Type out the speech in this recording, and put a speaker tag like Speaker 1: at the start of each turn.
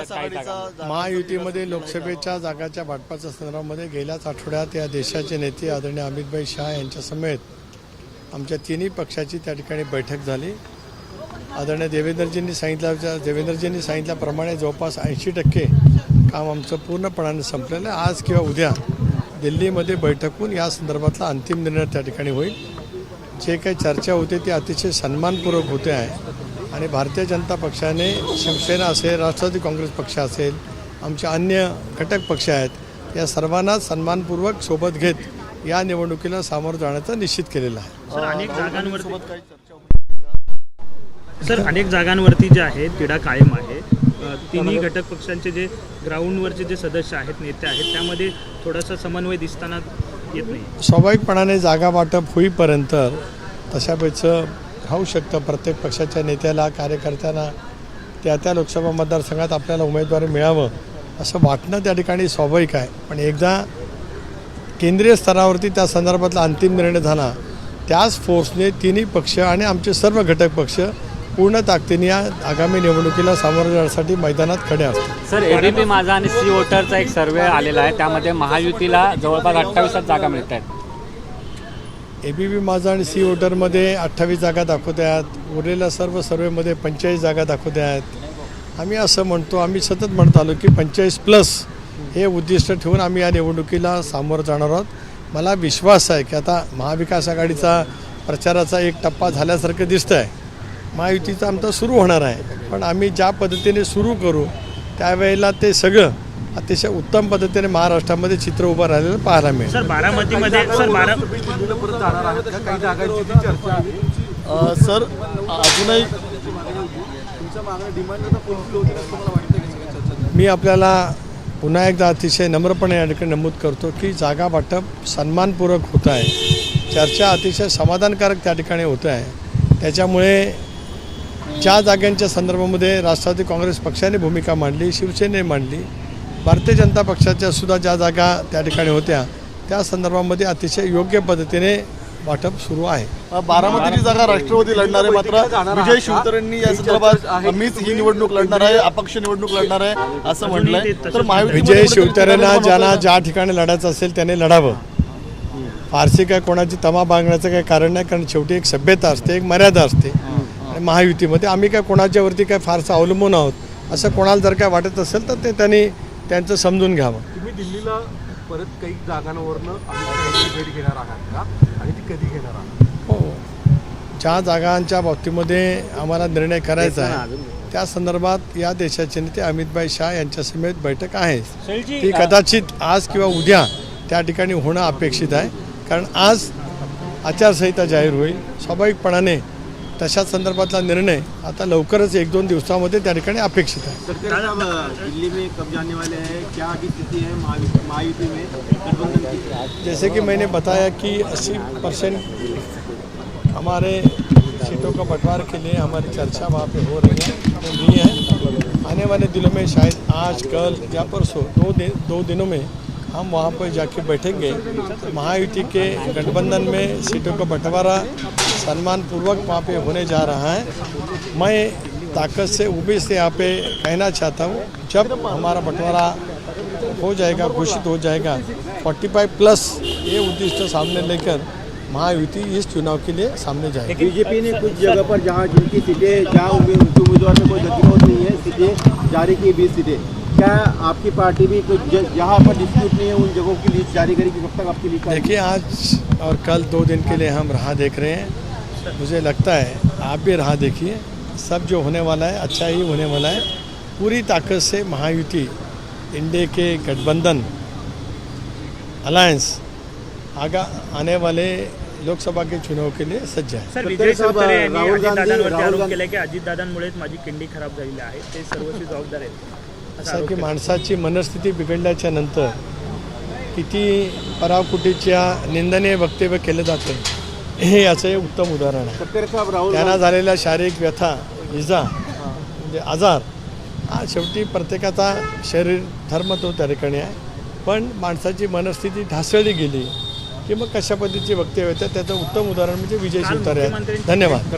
Speaker 1: महायुतीमध्ये लोकसभेच्या जागाच्या वाटपाच्या संदर्भामध्ये गेल्याच आठवड्यात या देशाचे नेते आदरणीय अमितभाई शहा यांच्या समेत आमच्या तिन्ही पक्षाची त्या ठिकाणी बैठक झाली. आदरणीय देवेंद्रजींनी सांगितल्या देवेंद्रजींनी सांगितल्याप्रमाणे जवळपास ऐंशी टक्के काम आमचं पूर्णपणाने संपलेलं आहे. आज किंवा उद्या दिल्लीमध्ये बैठक होऊन या संदर्भातला अंतिम निर्णय त्या ठिकाणी होईल. जे काही चर्चा होते ती अतिशय सन्मानपूर्वक होते आहे. आणि भारतीय जनता पक्षाने शिवसेना असेल राष्ट्रवादी काँग्रेस पक्ष असेल आमचे अन्य घटक पक्ष आहेत या सर्वांना सन्मानपूर्वक सोबत घेत या निवडणुकीला सामोरं जाण्याचं निश्चित केलेलं आहे.
Speaker 2: सर अनेक जागांवरती सर अनेक जागांवरती जे आहे तिढा कायम आहे. तिन्ही घटक पक्षांचे जे ग्राउंडवरचे जे सदस्य आहेत नेते आहेत त्यामध्ये थोडासा समन्वय दिसताना येत नाही.
Speaker 1: स्वाभाविकपणाने जागा वाटप होईपर्यंत तशापेक्षं खाऊ शकतं. प्रत्येक पक्षाच्या नेत्याला कार्यकर्त्यांना त्या त्या लोकसभा मतदारसंघात आपल्याला उमेदवारी मिळावं असं वाटणं त्या ठिकाणी स्वाभाविक आहे. पण एकदा केंद्रीय स्तरावरती त्या संदर्भातला अंतिम निर्णय झाला त्याच फोर्सने तिन्ही पक्ष आणि आमचे सर्व घटक पक्ष पूर्ण ताकदीने या आगामी निवडणुकीला सामोरं जाण्यासाठी मैदानात खडे असतात.
Speaker 3: सर एबीपी माझा आणि सी वोटरचा एक सर्वे आलेला आहे. त्यामध्ये महायुतीला जवळपास अठ्ठावीसच जागा मिळत आहेत
Speaker 1: ए बी बी माझा आणि सी वोटरमध्ये अठ्ठावीस जागा दाखवत आहेत. उरलेल्या सर्व सर्वेमध्ये पंचेचाळीस जागा दाखवत आहेत. आम्ही असं म्हणतो आम्ही सतत म्हणत आलो की पंचेचाळीस प्लस हे उद्दिष्ट ठेवून आम्ही या निवडणुकीला सामोरं जाणार आहोत. मला विश्वास आहे की आता महाविकास आघाडीचा प्रचाराचा एक टप्पा झाल्यासारखं दिसतं आहे महायुतीचा आमचा सुरू होणार आहे. पण आम्ही ज्या पद्धतीने सुरू करू त्यावेळेला ते सगळं अतिशय उत्तम पद्धतीने महाराष्ट्रामध्ये चित्र उभं राहिलेलं पाहायला मिळेल.
Speaker 2: सर बारामतीमध्ये सर बारा
Speaker 4: सर अजूनही
Speaker 1: मी आपल्याला पुन्हा एकदा अतिशय नम्रपणे या ठिकाणी नमूद करतो की जागा वाटप सन्मानपूर्वक होत आहे. चर्चा अतिशय समाधानकारक त्या ठिकाणी होत आहे. त्याच्यामुळे ज्या जागांच्या संदर्भामध्ये राष्ट्रवादी काँग्रेस पक्षाने भूमिका मांडली शिवसेनेने मांडली भारतीय जनता पक्षाच्या सुद्धा ज्या जागा त्या ठिकाणी होत्या त्या संदर्भामध्ये अतिशय योग्य पद्धतीने वाटप सुरू आहे.
Speaker 4: बारामतीची जागा राष्ट्रवादी लढणार आहे मात्र विजय शिवतरेंनी या संदर्भात मीच ही निवडणूक लढणार आहे अपक्ष निवडणूक लढणार आहे असं म्हटलंय तर महायुतीमध्ये
Speaker 1: विजय शिवतारेंना ज्यांना. ज्या ठिकाणी लढायचं असेल त्याने लढावं. फारसी काय कोणाची तमा बांगण्याचं काही कारण नाही कारण शेवटी एक सभ्यता असते एक मर्यादा असते. आणि महायुतीमध्ये आम्ही काय कोणाच्यावरती काय फारसं अवलंबून आहोत असं कोणाला जर काय वाटत असेल तर ते त्यांनी त्यांचं समजून घ्यावं.
Speaker 5: तुम्ही दिल्लीला परत काही जागांवरनं भेट घेणार आहात का? आणि ती कधी घेणार आहात?
Speaker 1: हो. ज्या जागांच्या बाबतीमध्ये आम्हाला निर्णय करायचा आहे त्या संदर्भात या देशाचे नेते अमितभाई शहा यांच्या समेत बैठक आहे. ती कदाचित आज किंवा उद्या त्या ठिकाणी होणं अपेक्षित आहे. कारण आज आचारसंहिता जाहीर होईल. स्वाभाविकपणाने तशा संदर्भातला निर्णय आता लवकरच एक दोन दिवसामध्ये त्या ठिकाणी अपेक्षित आहे.
Speaker 6: सरकार दिल्ली में कब जाने वाले हैं? क्या अभी स्थिति है महायु- महायुति में? गठबंधन की?
Speaker 1: जैसे कि मैंने बताया कि 80 परसेंट हमारे सीटों का बंटवार के लिए हमारी चर्चा वहाँ पे हो रही है है। आने वाले दिनों में शायद आज कल या परसों दो दिन दो दिनों में हम वहाँ पर जाके बैठेंगे। महायुति के गठबंधन में सीटों का बंटवारा सम्मानपूर्वक वहाँ पे होने जा रहा है। मैं ताकत से उभी से यहाँ पे कहना चाहता हूँ, जब हमारा बंटवारा हो जाएगा, घोषित हो जाएगा 45 प्लस ये उद्दिष्ट सामने लेकर महायुति इस चुनाव के लिए सामने जाएगी।
Speaker 6: बीजेपी ने कुछ जगह पर जहाँ जिनकी सीटें, जहाँ उम्मीद- उनके उम्मीदवार में कोई गतिरोध नहीं है, सीटें जारी की बीस सीटें। क्या आपकी पार्टी भी कुछ जहाँ पर डिस्प्यूट नहीं है उन जगहों की लिस्ट जारी करेगी कब तक आपकी लिस्ट
Speaker 1: देखिए आज और कल दो दिन के लिए हम राह देख रहे हैं। मुझे लगता है आप भी राह देखिए। सब जो होने वाला है अच्छा ही होने वाला है। पूरी ताकत से महायुति इंडिया के गठबंधन अलायंस आगा आने वाले लोकसभा के चुनाव के लिए सज्ज है।
Speaker 2: सर विजय
Speaker 6: ते साहेब,
Speaker 2: यांनी
Speaker 6: राहुल गांधी-
Speaker 2: अजितदादांवरती
Speaker 6: राहुल
Speaker 2: आरोप केला की अजितदादांमुळेच माझी किंडी खराब झालेली आहे. ते सर्वस्वी जबाबदार आहेत. असा
Speaker 1: की. माणसाची मनस्थिती बिघडल्याच्या नंतर किती पराकुटीच्या निंदनीय वक्तव्य केलं जातं हे याचं एक उत्तम उदाहरण आहे.
Speaker 6: सत्तर साहब राहुल
Speaker 1: त्यांना झालेल्या शारीरिक व्यथा इजा म्हणजे आजार हा शेवटी प्रत्येकाचा शरीर धर्म तो त्या ठिकाणी आहे. पण माणसाची मनस्थिती ढासळली गेली की मग कशा पद्धतीचे वक्तव्य येतात त्याचं उत्तम उदाहरण म्हणजे विजय शिवतारे धन्यवाद.